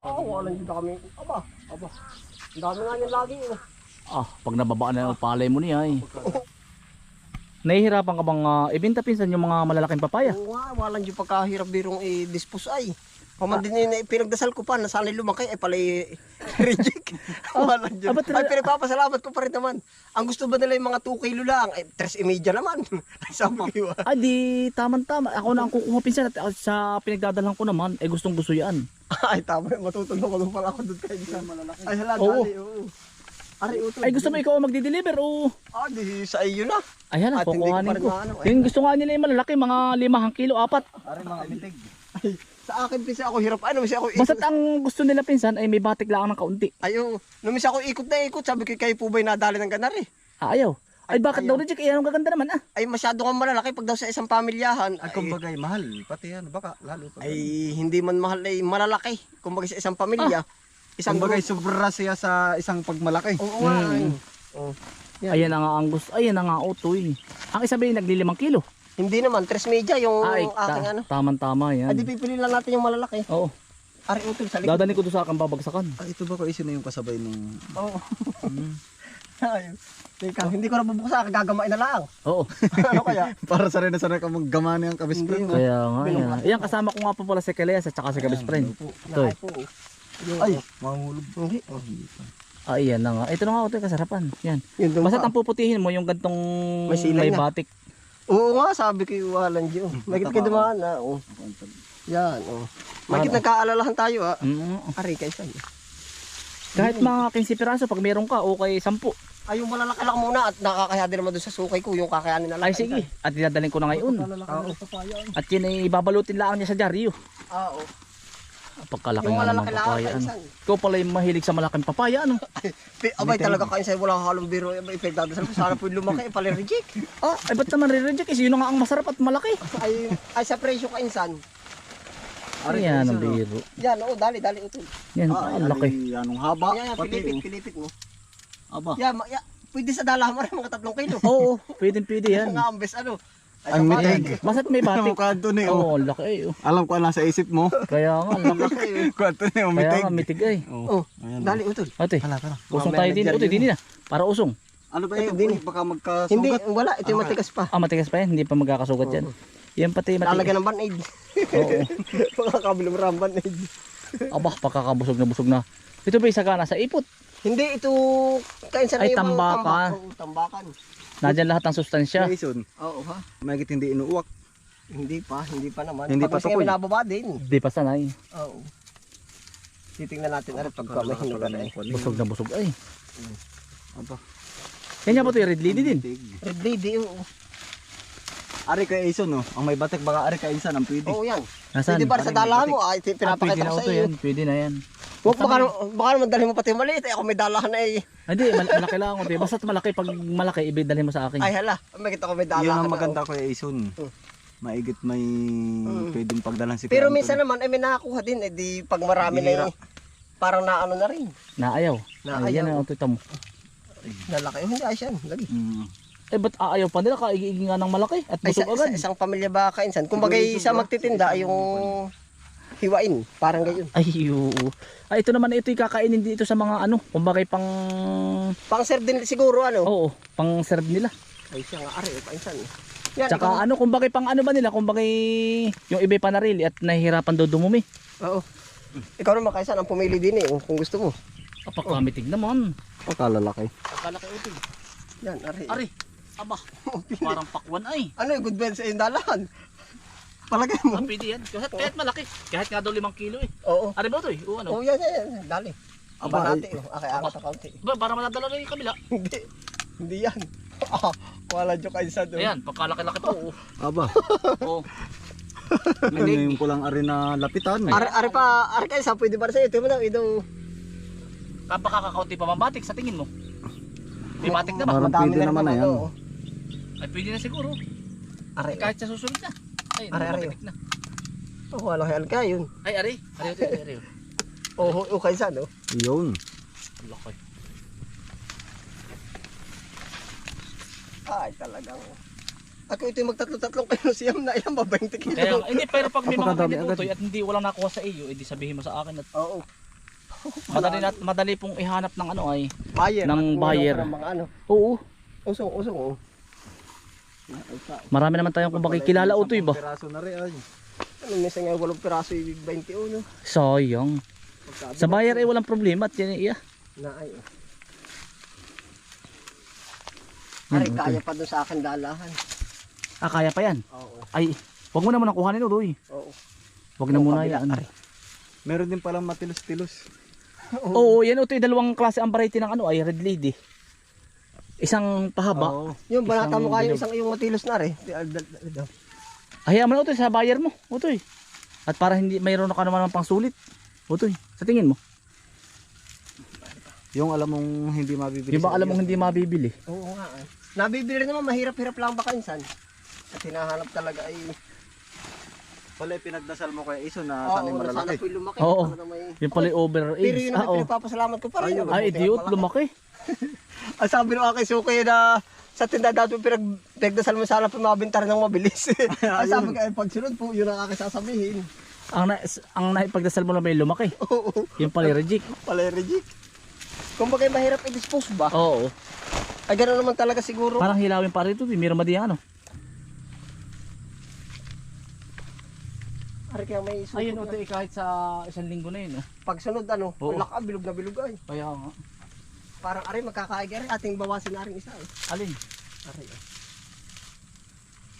Oo, wala dito kami. Aba, aba. Ang dami nga yan lagi. eh. Ah, pag nababaan na yung palay mo niya eh. Nahihirapan ka bang ah, ibenta pinsan yung mga malalaking papaya? Oo nga, wala dito pagkahirap birong i-dispose ay. Paman din yun, eh, pinagdasal ko pa, nasanay lumaki, ay pala i-reject. wala dito. ah, ba't- Ay, pinagpapasalamat ko pa rin naman. Ang gusto ba nila yung mga 2 kilo lang? Ay, 3 imedya naman. Ay, sabi ko. ah. Ah, di tamang-tama. Ako na ang kukuha pinsan at ah, sa pinagdadalang ko naman, eh gustong gusto yan. Ay, tama, matutunan ko doon pala ako doon kayo. Ay, hala, Oo. dali, oo. Ari, utol. Ay gusto mo ikaw ang magdi-deliver o... Ah, di sa iyo na. Ayan na, At kukuhanin ko. eh. Yung gusto nga nila yung malalaki, mga limahang kilo, apat. Ari mga mitig. Ay, sa akin, pinsa ako hirap. Ano, minsan ako ikot. Basta't ang gusto nila pinsan ay may batik lang ng kaunti. Ayo, nung minsan ako ikot na ikot, sabi ko kayo po ba'y nadali ng ganari? Ah, ayaw. Ay, Ay, bakit ayaw. daw reject? Eh, anong gaganda naman ah. Ay, masyado kang malalaki pag daw sa isang pamilyahan. Ay, Ay, kumbagay, mahal. Pati yan, baka lalo pa. ay, hindi man mahal ay malalaki. Kung sa isang pamilya. Isang Kumbagay, grupo. sobra siya sa isang pagmalaki. Oo nga. ay. Mm. Oh. Yan. Ayan na nga ang gusto. Ayan na nga utoy. Ang isa ba yung naglilimang kilo? Hindi naman, tres media yung Ay, aking ano. tamang-tama yan. Ay, di pipili lang natin yung malalaki. Oo. Ari utol sa likod. Dadanin ko doon sa akin babagsakan. Ah, ito ba ko isin na yung kasabay nung... Oo. Ay, Teka, hindi ko na bubuksan, gagamain na lang. Oo. ano kaya? Para sa rin na sana ka maggamani ang kabis Hindi, friend. Kaya nga yan. Ayan, kasama ko nga po pala si Kaleas at saka si Kabis Friend. Ito eh. Ay, po. Ay, mahulog. Hindi. Ah, ayan na nga. Ito na nga utoy, kasarapan. Yan. Basta ang puputihin mo yung gantong May may batik. Oo nga, sabi ko yung walang Diyo. Magkita ka dumaan na. Oh. Yan, oh. Magkita nagkaalalahan tayo, ah. Mm. Ari, kaysa. Kahit mga 15 piraso, pag meron ka, okay 10. Ay, yung malalaki lang muna at nakakaya din naman doon sa sukay ko, yung kakayanin na lang. Ay sige, at dinadaling ko na ngayon. Oo. At yun ay babalutin lang niya sa dyaryo. Ah, oo. Pagkalaki nga naman papaya. Ano. Ikaw pala yung mahilig sa malaking papaya. Ano? Pi- Abay, talaga kain sa'yo, walang halong biro. Abay, ipagdadasal ko, sana po yung lumaki, pala reject. Ah, ay ba't naman re-reject? Kasi yun na nga ang masarap at malaki. Ay, ay sa presyo kainsan. Ari yan ang biro. Yan, oo, dali, dali, utol. Yan, Ah, ang laki. Anong haba. Yan, yan, Pati, pilipit, oh. pilipit mo. Aba. Yan, yan. Pwede sa rin mga tatlong kilo. Oo, pwede pwede yan. Mga ambes, ano. Ay, Ang mitig. Basta't may batik. Doon eh. oh. Oo, ang laki eh. oh. Alam ko ang nasa isip mo. Kaya nga, ang laki. Kuha doon eh, Kaya umitig. nga, mitig ay. Oh, Ayan. dali, utol. Ate, usong tayo din. Ate, din na. Para usong. Ano ba yun? din. Baka magkasugat. Hindi, wala. Ito yung matigas pa. Ah, matigas pa yan. Hindi pa magkakasugat yan. Yan pati matigas. Lalagyan ng band-aid. Oo. Mga kabilang ram band-aid. Aba, pagkakabusog na busog na. Ito ba yung sagana sa ipot? Hindi, ito kain sa Ay, tambakan. tambak. Oo, tambakan. Nadyan lahat ng sustansya. Jason, Oo, ha? magit hindi inuuwak. Hindi pa, hindi pa naman. Hindi pa kasi tukoy. nababa din. Di pa sanay. Oo. Titingnan natin ano pag may hinog na eh. Busog na busog ay. Aba. Yan niya po ito yung red lady din. Red lady, oo. Ari kay Jason, no? Ang may batik, baka ari kay Insan, ang pwede. Oo yan. Nasaan? Pwede ba sa dalahan mo? Ay, Ah, pinapakita na ko sa iyo. Pwede na yan. Huwag baka, baka naman dalhin mo pati yung maliit. Eh, ako may dalahan na eh. Ah, Hindi, mal- malaki lang ako. Basta malaki. Pag malaki, ibigdalhin mo sa akin. Ay hala, may kita ko may dalahan Yun ang maganda oh. ko kay Jason. Mm. Maigit may pwedeng pagdalan si Pero Kuya minsan Anton. naman, ay may nakakuha din. Eh, di pag marami na Bihira. yung parang naano na rin. Naayaw. Naayaw. Ay, yan ang ito mo. Lalaki. Oh, hindi, ay siyan. Lagi. Mm. Eh, ba't aayaw pa nila? Kaigiging nga ng malaki. At busog sa agad. isang pamilya ba kainsan? Kung bagay sa magtitinda yung hiwain. Parang gayon. Ay, oo. Ay, ito naman, ito yung kakainin dito sa mga ano. Kumbagay pang... Pang serve din siguro ano. Oo, pang serve nila. Ay siya nga, ari, kainsan. Yan, Tsaka ikaw- ano, kumbagay pang ano ba nila? Kumbagay yung iba'y panarili at nahihirapan daw dumumi. Oo. Ikaw naman kainsan ang pumili din eh, oh, kung gusto mo. Kapakamitig naman. Pagkalalaki. Pagkalaki utoy. Yan, ari. Ari, aba, parang pakwan ay. Ano yung good bed sa indalahan? Palagay mo. Ah, pwede yan. Kahit, kahit malaki. Kahit nga daw limang kilo eh. Oo. Ari ba ito eh? O ano? Oh, yan, yan, yan. Dali. Aba Aba. Oh. Okay, angat sa kaunti. Ba, para madadala na yung kabila. Hindi. Hindi yan. Ah, wala joke kainsan doon. Ayan, pagkalaki-laki po. Oo. Aba. Oo. Ngayon ko lang ari na lapitan. Eh. Ari, ari pa, ari kainsan, pwede ba sa iyo? Ito mo na, ito. Kapakakaunti pa mabatik sa tingin mo. May batik na ba? Parang pwede naman na yan. oo. Ay, pwede na siguro. Ari, Kahit sa susunod na. Ay, Ari, ari. mabatik na. oh, wala kaya ka yun. Ay, ari. Ari, ari, ari. ari. Oh, oh, kainsan, oh. Yun. Laki. Ay, talagang. Ako ito yung magtatlo-tatlong kayo siyam na yan, ba 20 kilo. Kaya, hindi, pero pag may mga Napakadami ganito agad. utoy at hindi walang nakuha sa iyo, edi sabihin mo sa akin at Oo. Madali, na, madali pong ihanap ng ano ay. Buyer. Ng buyer. ng mga ano. Oo. Usong, usong. Oh. Marami naman tayong kung bakit kilala utoy ba? Piraso na rin ay. Ano, minsan nga walong piraso yung 21. Sayang. Sa buyer ay walang problema at yan iya. Na ay. oh. Ari, okay. kaya pa doon sa akin dalahan. Ah, kaya pa yan. Oo. Ay, wag mo na muna kuhanin utoy. Oo. Wag na muna yan. ari. Meron din palang matilos-tilos. Oo, yan utoy. Dalawang klase ang variety ng ano ay red lady. Isang pahaba. Oo. Yung banata mo kayo, isang yung matilos na rin. Hayaan mo na utoy sa buyer mo. Utoy. At para hindi mayroon ka naman ng pang sulit. Utoy, sa tingin mo. Yung alam mong hindi mabibili. Yung ba sa alam iyo. mong hindi mabibili? Oo nga. eh. Nabibili rin naman, mahirap-hirap lang baka insan. At hinahanap talaga ay... Pala yung pinagdasal mo kay Iso na sana yung malalaki. po'y lumaki. Oo. May... Yung pala yung over Pero age. yun Ah, ang oh. pinagpapasalamat ko pa rin. Ay, idiot, lumaki. Ang sabi ng aking suki na sa tinda dati pinag pinagdasal mo sana pa mabintar ng mabilis. ang sabi ko pagsunod po, yun ang aking sasabihin. Ang, na, ang naipagdasal mo na may lumaki. Oo, Yung pala reject. Kung bagay mahirap i-dispose ba? Oo. Ay gano'n naman talaga siguro. Parang hilawin pa rito. Di ano? Ari kaya may suki. Ayun, utoy, kahit sa isang linggo na yun. Oh. Pagsunod ano, Oo. wala ka, bilog na bilog ay. Kaya nga. Parang ari magkakaigari ating bawasin na rin isa eh. Alin? Ari eh.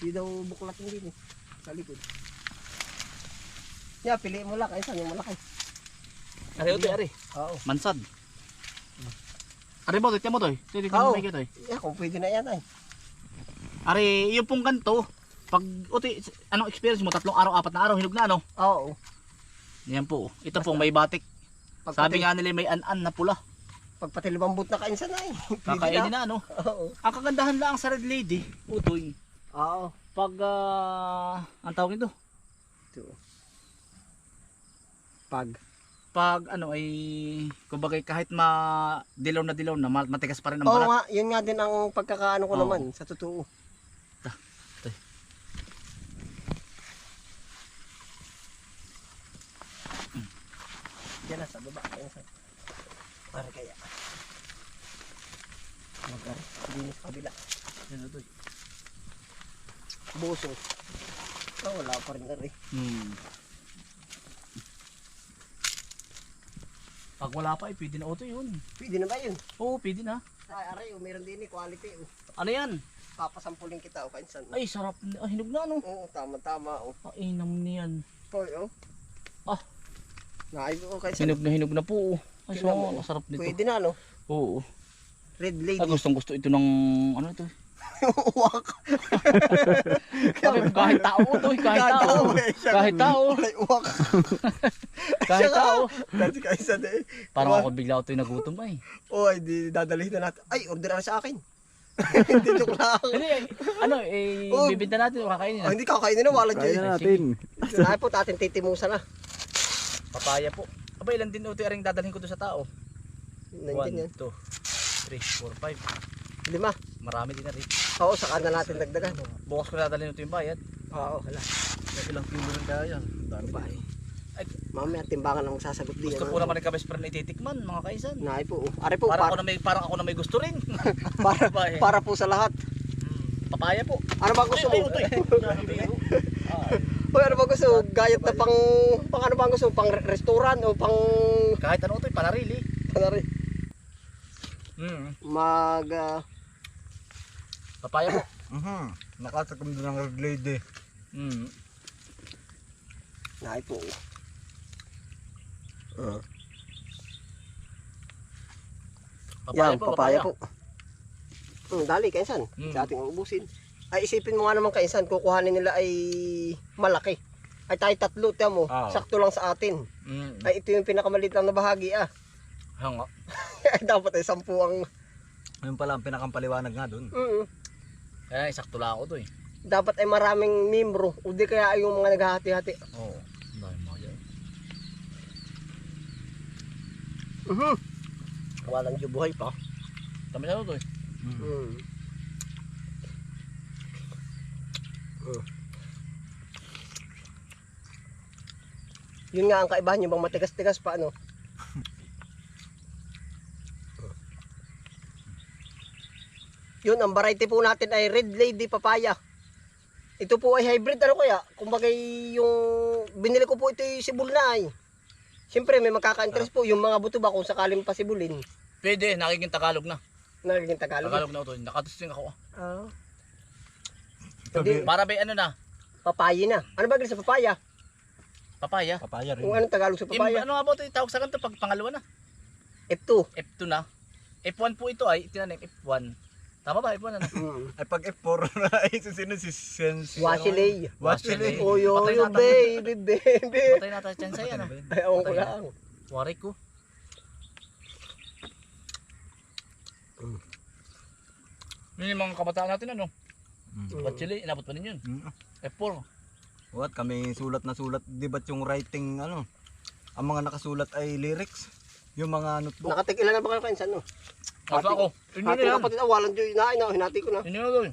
Di daw buklat din eh. Sa likod. Yeah, piliin mo lang. Ay, saan yung malaki? Ari, utoy, ari. Oo. Mansad. Ari ba, tiyan mo toy. Titignan Oo. mo kayo toy. Yeah, kung pwede na yan ay. Ari, yung pong ganito, pag, utoy, anong experience mo? Tatlong araw, apat na araw, hinog na ano? Oo. Yan po. Ito pong may batik. Pag Sabi nga nila may an-an na pula. Pag pati limang boot na kainsan na eh. Kakainin na ano. Oo. Ang kagandahan lang sa red lady, utoy. Oo. Pag, ah, ang tawag nito? Ito. Pag. Pag ano ay, kumbaga kahit ma dilaw na dilaw na, ma- matigas pa rin ang Oo balat. nga, yun nga din ang pagkakaano ko Oo. naman sa totoo. Yan na, sa baba. Yan sa... Para kaya. Magkari. Hindi sa kabila. Yan, utoy. Buso. Oh, wala pa rin na rin. Hmm. Pag wala pa, eh, pwede na utoy yun. Pwede na ba yun? Oo, pwede na. Ay, aray, oh, meron din eh, quality. Oh. Ano yan? Papasampulin kita, oh, kainsan. Ay, sarap. Ah, hinog na ano. Oo, tama-tama. Oh. Ay, nam niyan. Toy, oh. Ah. Naay, oh, kainsan. Hinog na hinog na po. oh. Ay, so, Tingnan mo. ang sarap nito. Pwede na, no? Oo. Red lady. Ay, gustong gusto ito ng, ano ito? Uwak. Sabi, kahit tao to, kahit tao. eh. Kahit tao. Ay, uwak. Kahit tao. Dati kainsan eh. Parang ako bigla ito nagutom ay. Oh, ay, di dadalhin na natin. Ay, order na sa akin. Hindi joke lang. Hindi, eh, ano, eh, Oh. bibinta natin, kakainin Oh, na. hindi kakainin na, wala dyan. na natin. Sinabi po, atin titimusan na. Papaya po. Aba, ilan din ito aring dadalhin ko doon sa tao? Nandiyan 1, yan. 2, 3, 4, 5. Lima. Marami din na rin. Oo, saka na natin dagdagan. Bukas ko na dadalhin ito yung bayad. Oo, hala. Ilang kilo rin kaya yan. Dami ba eh. Ay, Mamaya timbangan lang sasagot din. gusto po ano? naman ni Kabes na ititikman, mga kaisan. Naay po. Ari po, Parang ako para, na may, parang ako na may gusto rin. para, Papaya. para po sa lahat. Hmm, Papaya po. Ano ba gusto mo? Utoy. Ah, ano ba gusto mo? Gayat na pang, pang ano ba gusto? Pang re- restaurant o pang, kahit ano ito, panarili. ano Hmm. mag, ah, Papaya po. Mhm. Nakatakam din ng red lady. Hmm. naay po. Uh, Papaya yan, po, papaya, po. Hmm, dali, kainsan. Hmm. Sa ating uubusin. Ay, isipin mo nga naman kainsan, kukuhanin nila ay malaki. Ay tayo tatlo, tiyan mo. Ah. Sakto lang sa atin. Hmm. Ay, ito yung pinakamaliit lang na bahagi ah. Hanga. dapat ay sampu ang... Ayun pala ang pinakampaliwanag nga doon. Mm, Kaya isakto lang ako to eh. dapat ay maraming membro. O di kaya ay yung mga naghahati-hati. Oo. Dahil mga yan. Mhm. Walang jubuhay pa. Kami sa to eh. Mhm. Mm. Mm. Yun nga ang kaibahan yung bang matigas-tigas pa ano. Yun, ang variety po natin ay Red Lady Papaya. Ito po ay hybrid ano kaya? Kumbaga yung binili ko po ito yung sibul na ay. Siyempre may magkaka-interest po yung mga buto ba kung sakaling pasibulin. Pwede, nakikita Tagalog na. Nagiging Tagalog. Tagalog na ito. Nakatusing ako. Ah. Hindi, Para ba ano na? papaya na. Ano ba sa papaya? Papaya. Papaya rin. Kung anong Tagalog sa Im, papaya? ano nga ba ito? Tawag sa ganito pag pangalawa na. F2. F2 na. F1 po ito ay tinanim F1. Tama ba F1 ano? Hmm. Ay pag F4 na ay sino si Sen si Wasilay. Wasilay. Oh, yo, Patay yo, natin. baby, baby. Patay natin chance ay ano. Ay, ewan ko lang. Wari ko. Yun yung mga kabataan natin ano. Mm. Ba't chili? Inabot pa ninyo yun. Mm. F4. What kami sulat na sulat, 'di ba yung writing ano? Ang mga nakasulat ay lyrics. Yung mga notebook. Nakatig ilan na ba kayo kainsan, no? Kaso ako. Yun yun Hati yan. kapatid, awalan dyo, inaay na, hinati ko na. Yun yun yun.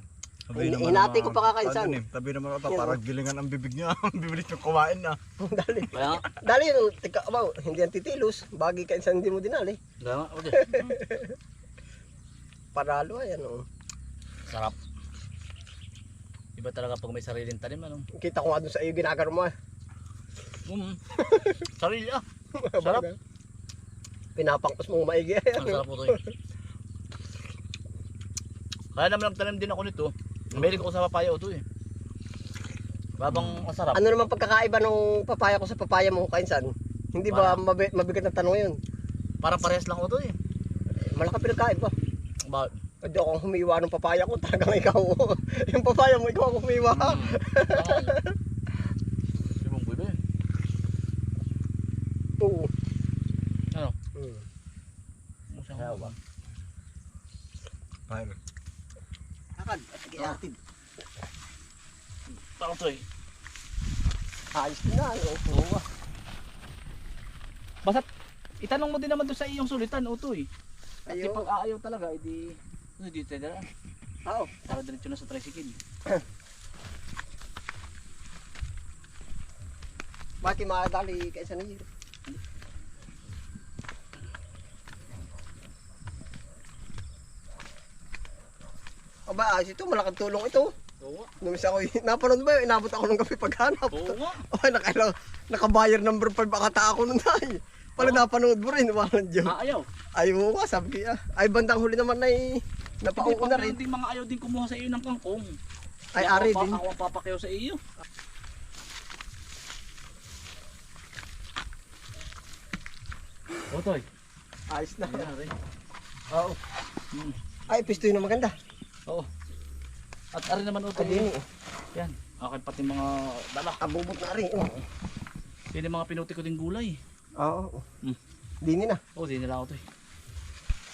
Sabi Hin- hinati ko pa mga- kakainsan. ano eh, Sabi naman pa Yan, parang gilingan ang bibig niya. Ang bibilis niyo kumain na. Dali. Kaya nga. Dali yun, tika, abaw, hindi yan titilos. Bagi kainsan hindi mo dinali. Kaya nga. Okay. Paralo, ayan, oh. Sarap. Iba talaga pag may sariling tanim ano. Kita ko nga doon sa iyo, ginagaro mo. ah. Mm. Sarili ah. Sarap. Pinapangkos mong maigi. Ang sarap po to eh. Kaya naman nagtanim din ako nito. Mahilig ako sa papaya ito eh. Babang masarap. ano naman pagkakaiba ng papaya ko sa papaya mo, kainsan? Hindi ba mabi- mabigat na tanong yun? Parang parehas lang ito eh. Malaki pinagkaiba. Ba Hindi ako humiwa ng papaya ko, talagang ikaw. yung papaya mo, ikaw ang humiwa. Hmm. Buhay ba yun? Oo. Ano? Hmm. Musang Yawa. Fire. At iatid. Parang to eh. Ayos din na, ano? Basta itanong mo din naman doon sa iyong sulitan, utoy. Kasi Ayo. pag aayaw talaga, edi ano dito tayo dala. Oo. Para diretso na sa tricycle. Bakit makadali kaysa na yun? Aba, ayos ito, malaking tulong ito. Oo. Numis ako, napanood ba yun? Inabot ako ng gabi paghanap. Oo nga. Oh, nakailang, nakabayar number 5 akata ako nun ay. Pala napanood mo rin, walang Diyo. Aayaw. Ay, oo nga, sabi ko ah. Ay, bandang huli naman ay Hindi napauko pa na rin. rin. Din mga ayaw din kumuha sa iyo ng kangkong. Ay, Kaya ari ako, din. Ako ang sa iyo. Otoy. Ayos na. Oo. Hmm. Ay, pisto yun na maganda. Oo. At ari naman Ay, din eh. Yan. Akin pati mga dala. Abubot na rin. Oh. Yan yung mga pinuti ko din gulay. Oo. Hmm. Dini na. Oo, di nila ako to eh.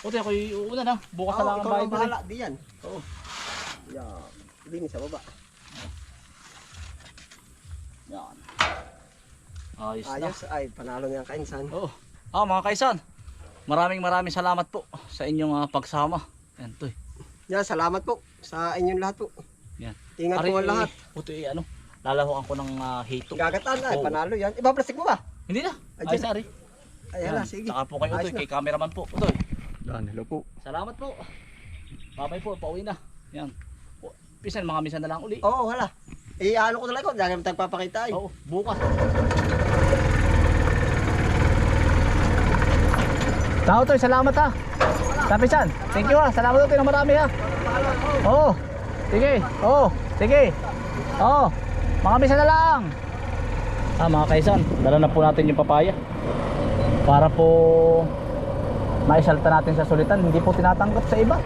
Otoy, ako uuna na. Bukas na Oo, lang ang bahay rin. bahala. Di yan. Oo. Yeah. Dini sa baba. Yan. Ayos, na. Ayos. Ay, panalo niya ang kainsan. Oo. Ah, mga kaisan. Maraming maraming salamat po sa inyong ah, pagsama. Yan, toy. Yan, salamat po sa inyong lahat po. Yan. Ingat Ari, po ang lahat. Ito eh, ano, lalahuan ko ng uh, hito. Gagataan ay, Oo. panalo yan. Iba plastic mo ba? Hindi na. Ay, Ayos dyan. na, sige. Saka po kayo, Ayos Utoy, na. kay cameraman po. Utoy. Yan, hello po. Salamat po. Babay po, pauwi na. Yan. Pisan, mga misan na lang uli. Oo, hala. Eh, ano ko talaga, dahil tayo papakita ay. Oo, bukas. Tao to, salamat ha. Kapisan, thank you ha. Salamat to ng marami ha. Oo. Sige. Oo. Sige. Oo. Mga misa na lang. Ah, mga kaisan, dala na po natin yung papaya. Para po maisalta natin sa sulitan, hindi po tinatanggap sa iba.